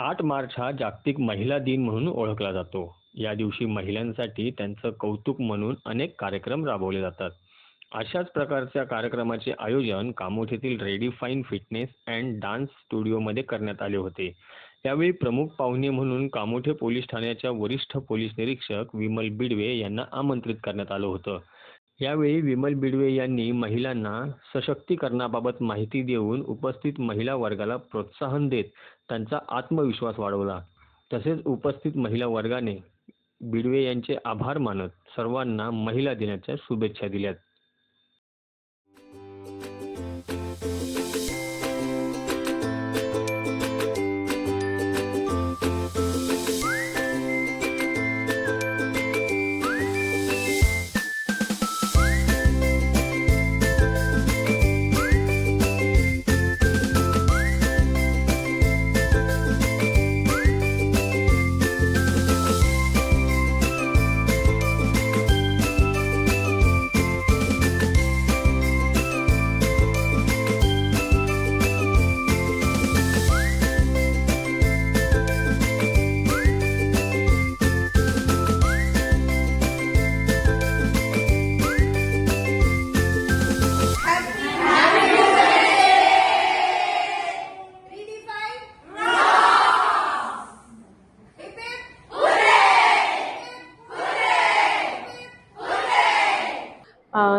आठ मार्च हा जागतिक महिला दिन म्हणून ओळखला जातो. या दिवशी महिलांसाठी त्यांचं कौतुक म्हणून अनेक कार्यक्रम राबवले जातात. अशाच प्रकारच्या कार्यक्रमाचे आयोजन कामोठीतील रेडिफाईन फिटनेस अँड डान्स स्टुडिओमध्ये करण्यात आले होते. यावेळी प्रमुख पाहुणे म्हणून कामोठे पोलीस ठाण्याच्या वरिष्ठ पोलीस निरीक्षक विमल बिडवे यांना आमंत्रित करण्यात आलं होतं. यावेळी विमल बिडवे यांनी महिलांना सशक्तीकरणाबाबत माहिती देऊन उपस्थित महिला वर्गाला प्रोत्साहन देत त्यांचा आत्मविश्वास वाढवला. तसेच उपस्थित महिला वर्गाने बिडवे यांचे आभार मानत सर्वांना महिला दिनाच्या शुभेच्छा दिल्यात.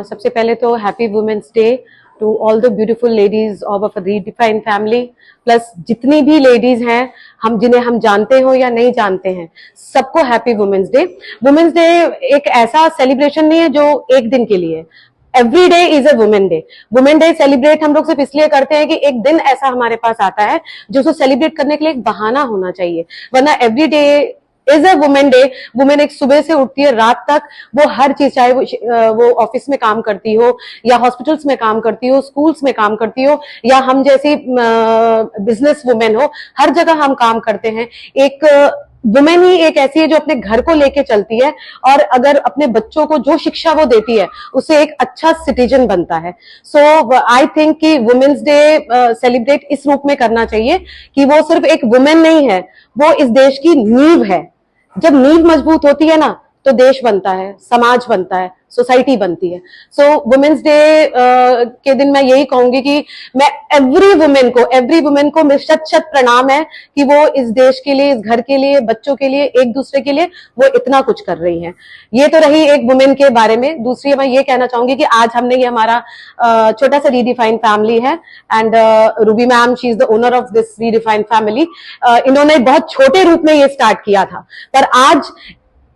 सबसे पहले तो happy women's day to all the beautiful ladies of a Redefine family plus जितनी भी लेडीज़ हैं, हम जिन्हें हम जानते हो या नहीं जानते हैं, सबको happy women's day women's day एक ऐसा सेलिब्रेशन नहीं है जो एक दिन के लिए every day is a women day women day celebrate हम लोग सिर्फ़ इसलिए करते हैं कि एक दिन ऐसा हमारे पास आता है, जो उसको सेलिब्रेट करने के लिए एक बहाना होना चाहिए. Verna every day is a women day women एक सुबह से उठती है, रात तक वो हर चीज़, चाहे वो वो ऑफ़िस में काम करती हो, या हॉस्पिटल्स में काम करती हो स्कूल्स में काम करती हो, या हम जैसी बिज़नेस वुमेन हो, हर जगह हम काम करते हैं। एक वुमेन ही एक ऐसी है जो अपने घर को लेके चलती है, और अगर अपने बच्चों को जो शिक्षा वो देती है, उसे एक अच्छा सिटीजन बनता है। सो आई थिंक कि वुमेन्स डे सेलिब्रेट इस रूप में करना चाहिए, कि वो सिर्फ़ एक वुमेन नहीं है, वो इस देश की नींव है। जब नींव मजबूत होती है ना तो देश बनता है, समाज बनता है, सोसाइटी बनती है। सो वुमेन्स डे के दिन मैं यही कहूँगी कि मैं एवरी वुमेन को एवरी वुमेन को मेरे शत शत प्रणाम है कि वो इस देश के लिए, इस घर के लिए, बच्चों के लिए, एक दूसरे के लिए वो इतना कुछ कर रही हैं। ये तो रही एक वुमेन के बारे में। दूसरी मैं ये कहना चाहूँगी कि आज हमने ये हमारा छोटा सा रीडिफाइन फैमिली है and Ruby ma'am she is the owner of this Redefine family इन्होंने बहुत छोटे रूप में ये स्टार्ट किया था। पर आज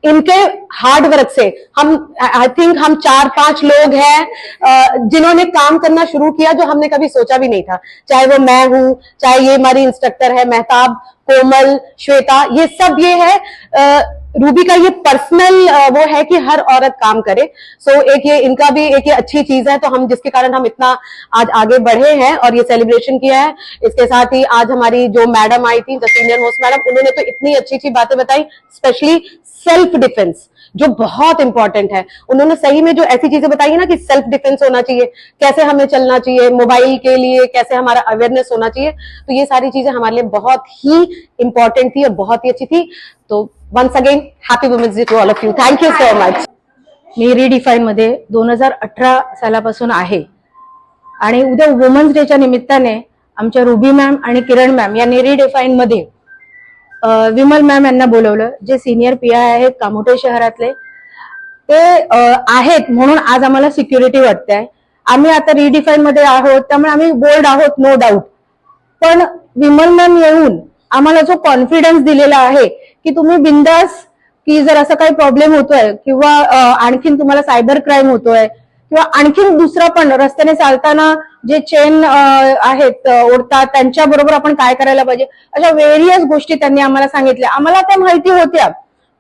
इनके हार्ड वर्क से। हम आई थिंक हम चार पाँच लोग हैं जिन्होंने काम करना शुरू किया जो हमने कभी सोचा भी नहीं था। चाहे वो मैं हूँ, चाहे ये हमारी इंस्ट्रक्टर है, मेहताब कोमल, श्वेता, ये सब ये है रूबी का ये पर्सनल वो है कि हर औरत काम करे। सो एक ये इनका भी एक ये अच्छी चीज़ है तो हम जिसके कारण हम इतना आज आगे बढ़े हैं और ये सेलिब्रेशन किया है। इसके साथ ही आज हमारी जो मैडम आई थी द सीनियर मोस्ट मैडम उन्होंने तो इतनी अच्छी अच्छी बातें बताई स्पेशली सेल्फ डिफेंस जो बहुत इंपॉर्टेंट है। उन्होंने सही में जो ऐसी चीजें बताई है ना कि सेल्फ डिफेंस होना चाहिए कैसे हमें चलना चाहिए मोबाइल के लिए कैसे हमारा अवेयरनेस होना चाहिए तो ये सारी चीजें हमारे लिए बहुत ही इंपॉर्टेंट थी और बहुत ही अच्छी थी। तो once again happy women's day to all of you thank you so much me Redefine मध्ये दोन हजार अठरा सालापासून आहे. आणि उद्या वुमन्स डेच्या निमित्ताने आमच्या रुबी मॅम आणि किरण मॅम यांनी रिडिफाईन मध्ये विमल मॅम यांना बोलवलं जे सिनियर पी आय आहेत कामोटे शहरातले ते आहेत म्हणून आज आम्हाला सिक्युरिटी वाटते आम्ही आता रिडिफाईन मध्ये आहोत त्यामुळे आम्ही बोल्ड आहोत नो डाऊट पण विमल मॅम येऊन आम्हाला जो कॉन्फिडन्स दिलेला आहे की तुम्ही बिंदास की जर असा काही प्रॉब्लेम होतोय किंवा आणखीन तुम्हाला सायबर क्राईम होतोय किंवा आणखीन दुसरं पण रस्त्याने चालताना जे चेन आहेत ओढतात त्यांच्याबरोबर आपण काय करायला पाहिजे? अशा व्हेरियस गोष्टी त्यांनी आम्हाला सांगितल्या. आम्हाला त्या माहिती होत्या.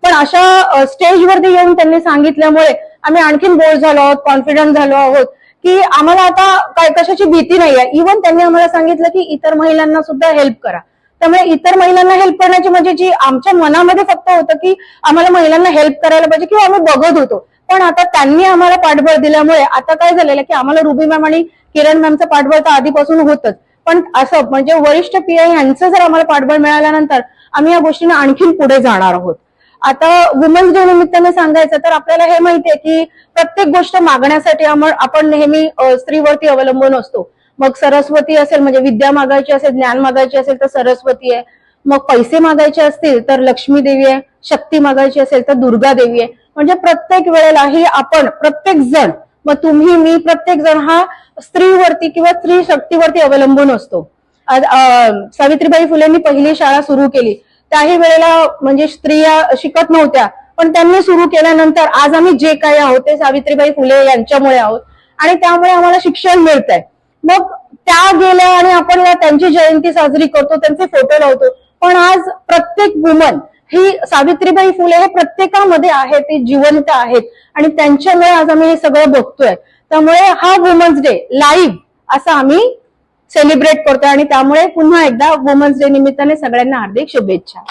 पण अशा स्टेजवरती येऊन त्यांनी सांगितल्यामुळे आम्ही आणखीन बोल्ड झालो आहोत कॉन्फिडंट झालो आहोत की आम्हाला आता काय कशाची भीती नाही आहे इव्हन त्यांनी आम्हाला सांगितलं की इतर महिलांना सुद्धा हेल्प करा. त्यामुळे इतर महिलांना हेल्प करण्याची म्हणजे जी आमच्या मनामध्ये फक्त होतं की आम्हाला महिलांना हेल्प करायला पाहिजे किंवा आम्ही बघत होतो. पण आता त्यांनी आम्हाला पाठबळ दिल्यामुळे आता काय झालेलं की आम्हाला रुबी मॅम आणि किरण मॅमचं पाठबळ तर आधीपासून होतच. पण असं म्हणजे वरिष्ठ पी आय यांचं जर आम्हाला पाठबळ मिळाल्यानंतर आम्ही या गोष्टीने आणखीन पुढे जाणार आहोत. आता वुमन्स डे निमित्ताने सांगायचं तर आपल्याला हे माहितीये की प्रत्येक गोष्ट मागण्यासाठी आपण नेहमी स्त्रीवरती अवलंबून असतो. मग सरस्वती असेल म्हणजे विद्या मागायची असेल ज्ञान मागायची असेल तर सरस्वती आहे. मग पैसे मागायचे असतील तर लक्ष्मी देवी आहे. शक्ती मागायची असेल तर दुर्गा देवी आहे. म्हणजे प्रत्येक वेळेलाही आपण प्रत्येक जण मग तुम्ही मी प्रत्येक जण हा स्त्रीवरती किंवा स्त्री शक्तीवरती अवलंबून असतो. सावित्रीबाई फुलेंनी पहिली शाळा सुरू केली. त्याही वेळेला म्हणजे स्त्रिया शिकत नव्हत्या पण त्यांनी सुरू केल्यानंतर आज आम्ही जे काही आहोत ते सावित्रीबाई फुले यांच्यामुळे आहोत आणि त्यामुळे आम्हाला शिक्षण मिळत आहे मग त्या गेल्या आणि आपण या त्यांची जयंती साजरी करतो त्यांचे फोटो लावतो. पण आज प्रत्येक वुमन ही सावित्रीबाई फुले हे प्रत्येकामध्ये आहेत ते जिवंत आहेत. आणि त्यांच्यामुळे आज आम्ही हे सगळं बघतोय. त्यामुळे हा वुमन्स डे लाईव्ह असा आम्ही सेलिब्रेट करतोय. आणि त्यामुळे पुन्हा एकदा वुमन्स डे निमित्ताने सगळ्यांना हार्दिक शुभेच्छा.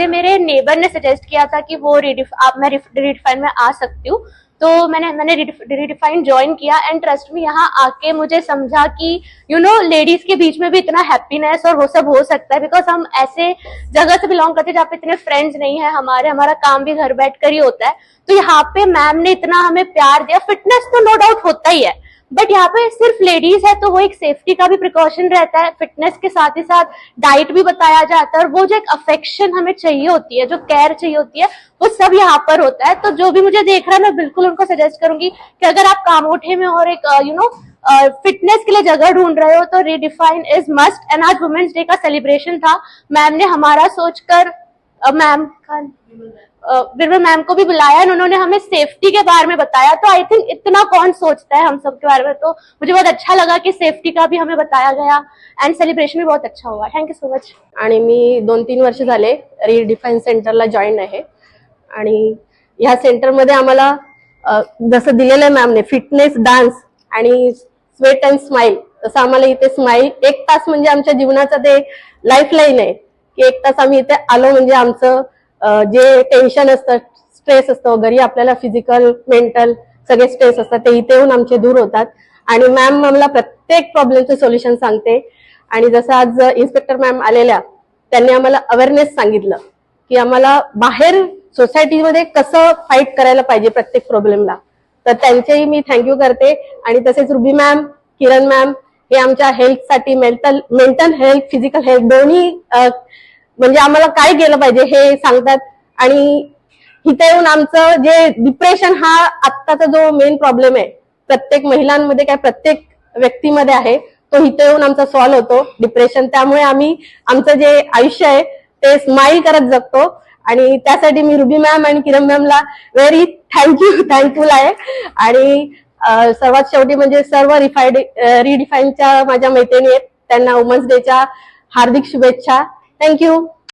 मेरे नेबर ने सजेस्ट किया था कि वो रिडिफ आप मैं रिडिफाइन में आ सकती हूँ. तो मैंने मैंने रिडिफाइन ज्वाइन किया एंड ट्रस्ट में यहाँ आके मुझे समझा कि यू नो लेडीज़ के बीच में भी इतना हैप्पीनेस और वो सब हो सकता है बिकॉज़ हम ऐसे जगह से बिलोंग करते हैं जहाँ पे इतने फ्रेंड्स नहीं है, हमारे, हमारा काम भी घर बैठ कर ही होता है। तो यहाँ पे मैम ने इतना हमें प्यार दिया फिटनेस तो नो डाउट होता ही है। बट यहाँ पे सिर्फ़ लेडीज़ है तो वो एक सेफ्टी का भी प्रिकॉशन रहता है फिटनेस के साथ ही साथ डाइट भी बताया जाता है, और वो जो एक अफेक्शन हमें चाहिए होती है, जो केयर चाहिए होती है, वो सब यहाँ पर होता है। तो जो भी मुझे देख रहा है, मैं बिल्कुल उनको सजेस्ट करूँगी कि अगर आप कामोठे में और एक यू नो फिटनेस के लिए जगह ढूंढ रहे हो तो रिडिफाइन इज़ मस्ट एंड आज वुमेन्स डे का सेलिब्रेशन था। मैम ने हमारा सोचकर मैम बिरबल मैम को भी बुलाया and उन्होंने हमें सेफ्टी के बारे में बताया। तो आई थिंक इतना कौन सोचता है हम सब के बारे में? तो मुझे बहुत अच्छा लगा कि सेफ्टी का भी हमें बताया गया एंड सेलिब्रेशन भी बहुत अच्छा हुआ। थँक यू सो मच आणि मी दोन तीन वर्ष झाले रिडिफाईन सेंटरला जॉईन आहे. आणि ह्या सेंटरमध्ये आम्हाला जसं दिलेलं आहे मॅमने फिटनेस डान्स आणि स्वेट अँड स्माइल तसं आम्हाला इथे स्माइल एक तास म्हणजे आमच्या जीवनाचं ते लाईफ लाईन आहे. की एक तास आम्ही इथे आलो म्हणजे आमचं जे टेन्शन असतं स्ट्रेस असतो घरी आपल्याला फिजिकल मेंटल सगळे स्ट्रेस असतात. ते इथे येऊन आमचे दूर होतात. आणि मॅम आम्हाला प्रत्येक प्रॉब्लेमचे सोल्युशन सांगते. आणि जसं आज इन्स्पेक्टर मॅम आलेल्या त्यांनी आम्हाला अवेअरनेस सांगितलं की आम्हाला बाहेर सोसायटीमध्ये कसं फाईट करायला पाहिजे प्रत्येक प्रॉब्लेमला तर त्यांचेही मी थँक्यू करते. आणि तसेच रुबी मॅम किरण मॅम हे आमच्या हेल्थसाठी mental mental health physical health दोन्ही म्हणजे आम्हाला काय केलं पाहिजे हे सांगतात. आणि इथे येऊन आमचं जे डिप्रेशन हा आत्ताचा जो मेन प्रॉब्लेम आहे प्रत्येक महिलांमध्ये काय प्रत्येक व्यक्तीमध्ये आहे तो इथे येऊन आमचा सॉल्व्ह होतो. डिप्रेशन त्यामुळे आम्ही आमचं जे आयुष्य आहे ते स्माईल करत जगतो. आणि त्यासाठी मी रुबी मॅम आणि किरण मॅमला व्हेरी थँक्यू थँकफुल आहे. आणि सर्वात शेवटी म्हणजे सर्व रिफाईड रिडिफाईनच्या माझ्या मैत्रिणी आहेत. त्यांना वुमन्स डेच्या हार्दिक शुभेच्छा. थँक्यू